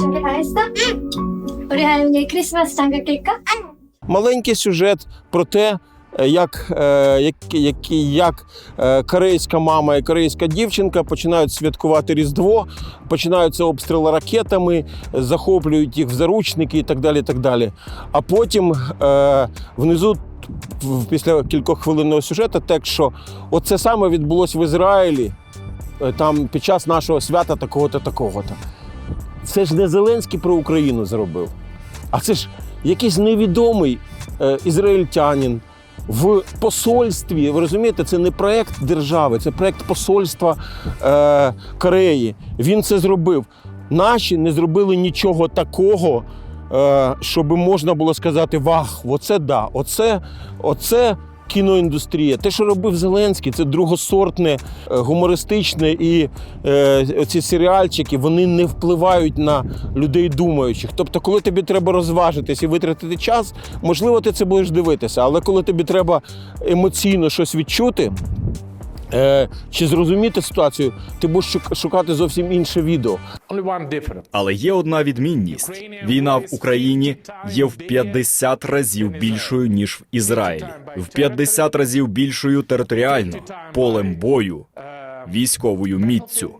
Дівчинки Хеста. Оригамі Крісмас Санга Кека. Маленький сюжет про те, е, е, як як, як, як корейська мама і корейська дівчинка починають святкувати Різдво, починаються обстріли ракетами, захоплюють їх в заручники і так далі. так далі. А потім внизу, після кількохвилинного сюжету, текст, що оце саме відбулося в Ізраїлі там під час нашого свята такого-то, такого-то. Це ж не Зеленський про Україну зробив, а це ж якийсь невідомий е, ізраїльтянин в посольстві. Ви розумієте, це не проект держави, це проект посольства е, Кореї. Він це зробив. Наші не зробили нічого такого, е, щоб можна було сказати: вах, оце да, оце, оце кіноіндустрія. Те, що робив Зеленський, це другосортне, е, гумористичне і е, ці серіальчики вони не впливають на людей думаючих. Тобто, коли тобі треба розважитись і витратити час, можливо, ти це будеш дивитися, але коли тобі треба емоційно щось відчути. Е, чи зрозуміти ситуацію, ти будеш шук- шукати зовсім інше відео. Але є одна відмінність: війна в Україні є в 50 разів більшою ніж в Ізраїлі, в 50 разів більшою територіально, полем бою, військовою міццю.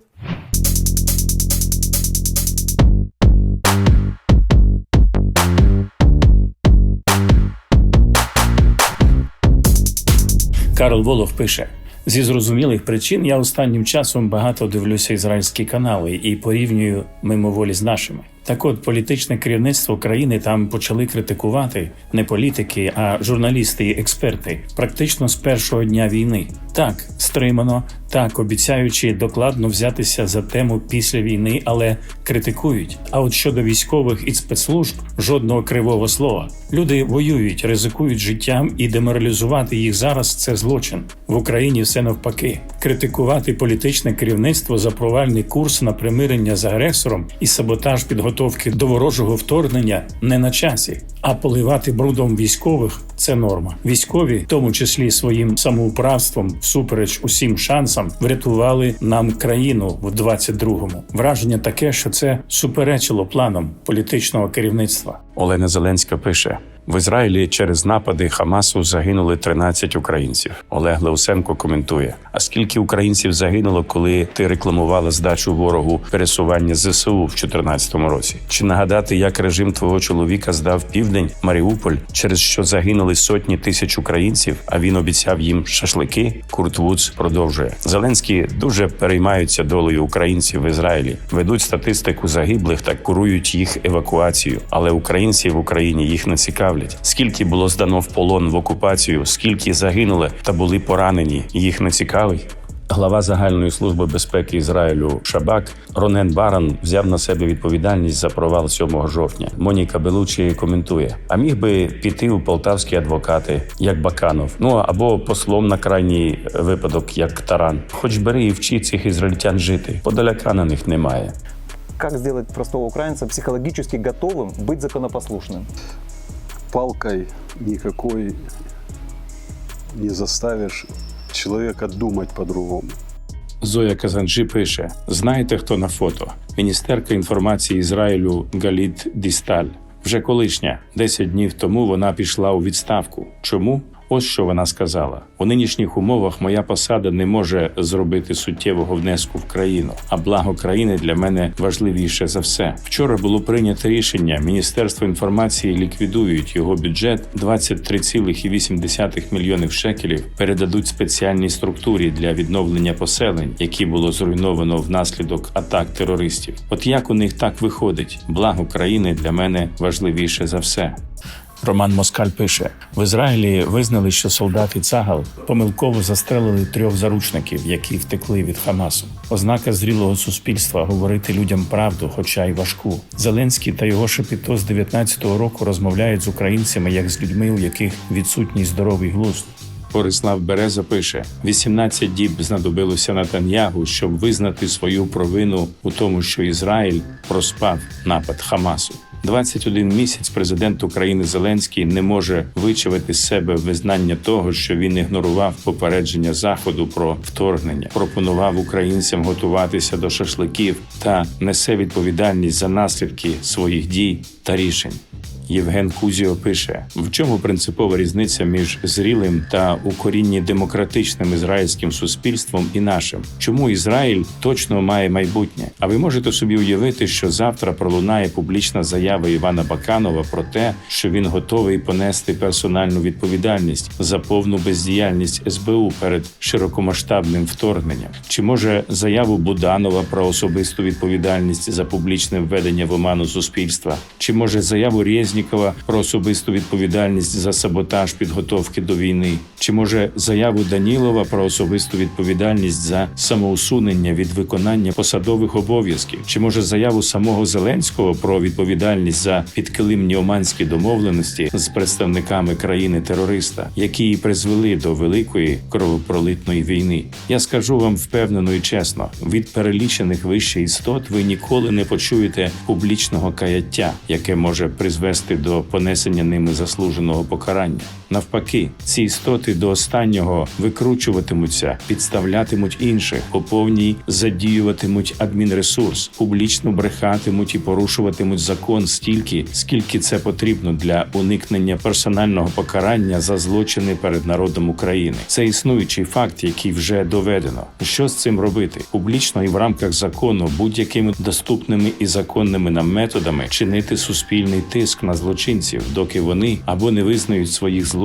Карл Волох пише: зі зрозумілих причин я останнім часом багато дивлюся ізраїльські канали і порівнюю мимоволі з нашими. Так от політичне керівництво країни там почали критикувати не політики, а журналісти і експерти, практично з першого дня війни. Так, стримано, так обіцяючи докладно взятися за тему після війни, але критикують. А от щодо військових і спецслужб жодного кривого слова. Люди воюють, ризикують життям, і деморалізувати їх зараз це злочин. В Україні все навпаки. Критикувати політичне керівництво за провальний курс на примирення з агресором і саботаж підготовки до ворожого вторгнення не на часі, а поливати брудом військових це норма. Військові, в тому числі своїм самоуправством, всупереч усім шансам, врятували нам країну в 22-му. Враження таке, що це суперечило планам політичного керівництва. Олена Зеленська пише: в Ізраїлі через напади Хамасу загинули 13 українців. Олег Леусенко коментує: А скільки українців загинуло, коли ти рекламувала здачу ворогу пересування ЗСУ в 2014 році? Чи нагадати, як режим твого чоловіка здав південь Маріуполь, через що загинули сотні тисяч українців? А він обіцяв їм шашлики? Курт Вудс продовжує. Зеленські дуже переймаються долею українців в Ізраїлі, ведуть статистику загиблих та курують їх евакуацію. Але українці в Україні їх не цікавлять Скільки було здано в полон в окупацію, скільки загинули та були поранені, їх не цікавить. Глава загальної служби безпеки Ізраїлю Шабак Ронен Баран взяв на себе відповідальність за провал 7 жовтня. Моніка Белучі коментує: а міг би піти у полтавські адвокати, як Баканов, ну або послом на крайній випадок, як Таран. Хоч бери і вчи цих ізраїльтян жити. Подаляка на них немає. Как сделать простого украинца психологически готовым быть законопослушным? Палкой никакой не заставишь человека думать по-другому. Зоя Казанджі пише: знаєте, хто на фото? Міністерка інформації Ізраїлю Галіт Дісталь. Вже колишня 10 днів тому вона пішла у відставку. Чому? Ось що вона сказала: у нинішніх умовах моя посада не може зробити суттєвого внеску в країну, а благо країни для мене важливіше за все. Вчора було прийнято рішення. Міністерство інформації ліквідують його бюджет 23,8 мільйонів шекелів. Передадуть спеціальній структурі для відновлення поселень, які було зруйновано внаслідок атак терористів. От як у них так виходить? Благо країни для мене важливіше за все. Роман Москаль пише: в Ізраїлі визнали, що солдати Цагал помилково застрелили трьох заручників, які втекли від Хамасу. Ознака зрілого суспільства говорити людям правду, хоча й важку. Зеленський та його шепіто з 19-го року розмовляють з українцями як з людьми, у яких відсутній здоровий глузд. Борислав Береза пише: 18 діб знадобилося Натаньягу, щоб визнати свою провину у тому, що Ізраїль проспав напад Хамасу. 21 місяць президент України Зеленський не може вичавити з себе визнання того, що він ігнорував попередження заходу про вторгнення, пропонував українцям готуватися до шашликів та несе відповідальність за наслідки своїх дій та рішень. Євген Кузіо пише: в чому принципова різниця між зрілим та укорінні демократичним ізраїльським суспільством і нашим? Чому Ізраїль точно має майбутнє? А ви можете собі уявити, що завтра пролунає публічна заява Івана Баканова про те, що він готовий понести персональну відповідальність за повну бездіяльність СБУ перед широкомасштабним вторгненням? Чи може заяву Буданова про особисту відповідальність за публічне введення в оману суспільства? Чи може заяву Резнікова про особисту відповідальність за саботаж підготовки до війни? Чи може заяву Данілова про особисту відповідальність за самоусунення від виконання посадових обов'язків? Чи може заяву самого Зеленського про відповідальність за підкилимні оманські домовленості з представниками країни-терориста, які і призвели до великої кровопролитної війни? Я скажу вам впевнено і чесно: від перелічених вище істот ви ніколи не почуєте публічного каяття, яке може призвести до понесення ними заслуженого покарання. Навпаки, ці істоти до останнього викручуватимуться, підставлятимуть інших, по повній задіюватимуть адмінресурс, публічно брехатимуть і порушуватимуть закон стільки, скільки це потрібно для уникнення персонального покарання за злочини перед народом України. Це існуючий факт, який вже доведено. Що з цим робити? Публічно і в рамках закону будь-якими доступними і законними нам методами чинити суспільний тиск на злочинців, доки вони або не визнають своїх злочинів,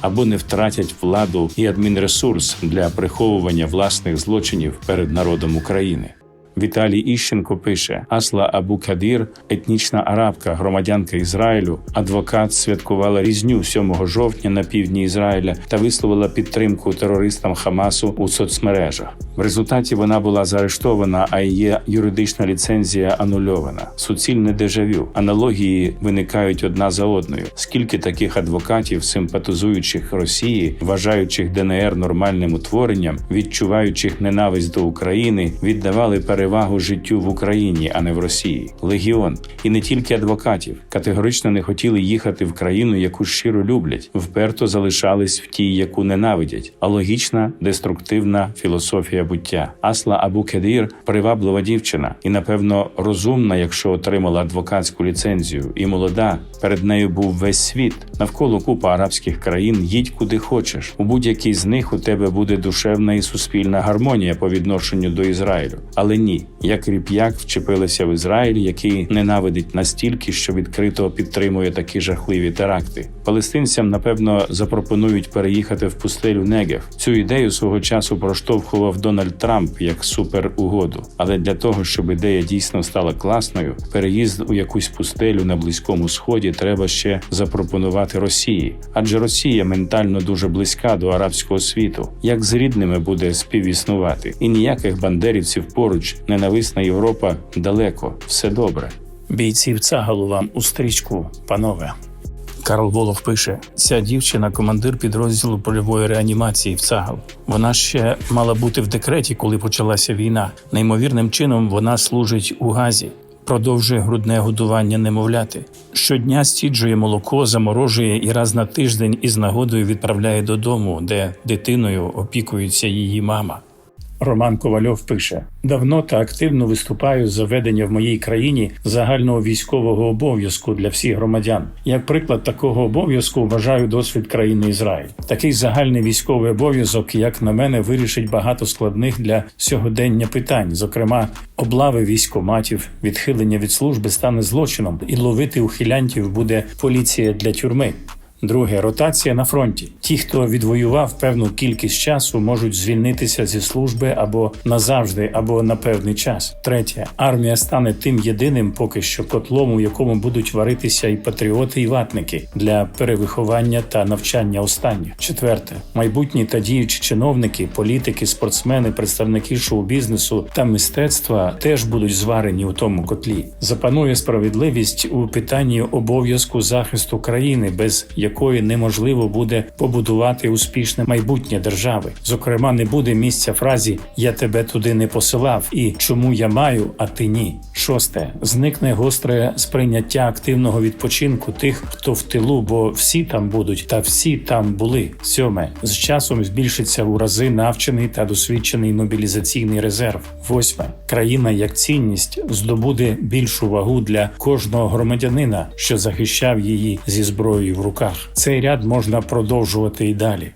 або не втратять владу і адмінресурс для приховування власних злочинів перед народом України. Віталій Іщенко пише: Асла Абу Кадір, етнічна арабка, громадянка Ізраїлю, адвокат святкувала різню 7 жовтня на півдні Ізраїля та висловила підтримку терористам Хамасу у соцмережах. В результаті вона була заарештована, а її юридична ліцензія анульована. Суцільне дежавю. Аналогії виникають одна за одною. Скільки таких адвокатів, симпатизуючих Росії, вважаючих ДНР нормальним утворенням, відчуваючих ненависть до України, віддавали перевагу життю в Україні, а не в Росії. Легіон і не тільки адвокатів категорично не хотіли їхати в країну, яку щиро люблять, вперто залишались в тій, яку ненавидять. А логічна, деструктивна філософія буття. Асла Абу Кедір приваблива дівчина і, напевно, розумна, якщо отримала адвокатську ліцензію, і молода. Перед нею був весь світ. Навколо купа арабських країн. Їдь куди хочеш. У будь-якій з них у тебе буде душевна і суспільна гармонія по відношенню до Ізраїлю. Але ні, як ріп'як вчепилися в Ізраїль, який ненавидить настільки, що відкрито підтримує такі жахливі теракти. Палестинцям, напевно, запропонують переїхати в пустелю Негев. Цю ідею свого часу проштовхував Дональд Трамп як суперугоду. Але для того, щоб ідея дійсно стала класною, переїзд у якусь пустелю на близькому сході треба ще запропонувати Росії, адже Росія ментально дуже близька до арабського світу. Як з рідними буде співіснувати, і ніяких бандерівців поруч, ненависна Європа далеко, все добре. Бійців цагалу вам у стрічку, панове. Карл Волох пише: ця дівчина командир підрозділу польової реанімації в Цагал. Вона ще мала бути в декреті, коли почалася війна. Неймовірним чином вона служить у газі. Продовжує грудне годування немовляти. Щодня стіджує молоко, заморожує і раз на тиждень із нагодою відправляє додому, де дитиною опікується її мама. Роман Ковальов пише: давно та активно виступаю за введення в моїй країні загального військового обов'язку для всіх громадян. Як приклад такого обов'язку вважаю досвід країни Ізраїль. Такий загальний військовий обов'язок, як на мене, вирішить багато складних для сьогодення питань, зокрема, облави військоматів, відхилення від служби стане злочином, і ловити ухилянтів буде поліція для тюрми. Друге ротація на фронті. Ті, хто відвоював певну кількість часу, можуть звільнитися зі служби або назавжди, або на певний час. Третє армія стане тим єдиним, поки що котлом, у якому будуть варитися і патріоти, і ватники для перевиховання та навчання останніх. Четверте майбутні та діючі чиновники, політики, спортсмени, представники шоу-бізнесу та мистецтва теж будуть зварені у тому котлі. Запанує справедливість у питанні обов'язку захисту країни, без якої неможливо буде побудувати успішне майбутнє держави. Зокрема, не буде місця фразі Я тебе туди не посилав і чому я маю, а ти ні. Шосте зникне гостре сприйняття активного відпочинку тих, хто в тилу, бо всі там будуть та всі там були. Сьоме з часом збільшиться у рази навчений та досвідчений мобілізаційний резерв. Восьме країна як цінність здобуде більшу вагу для кожного громадянина, що захищав її зі зброєю в руках. Цей ряд можна продовжувати і далі.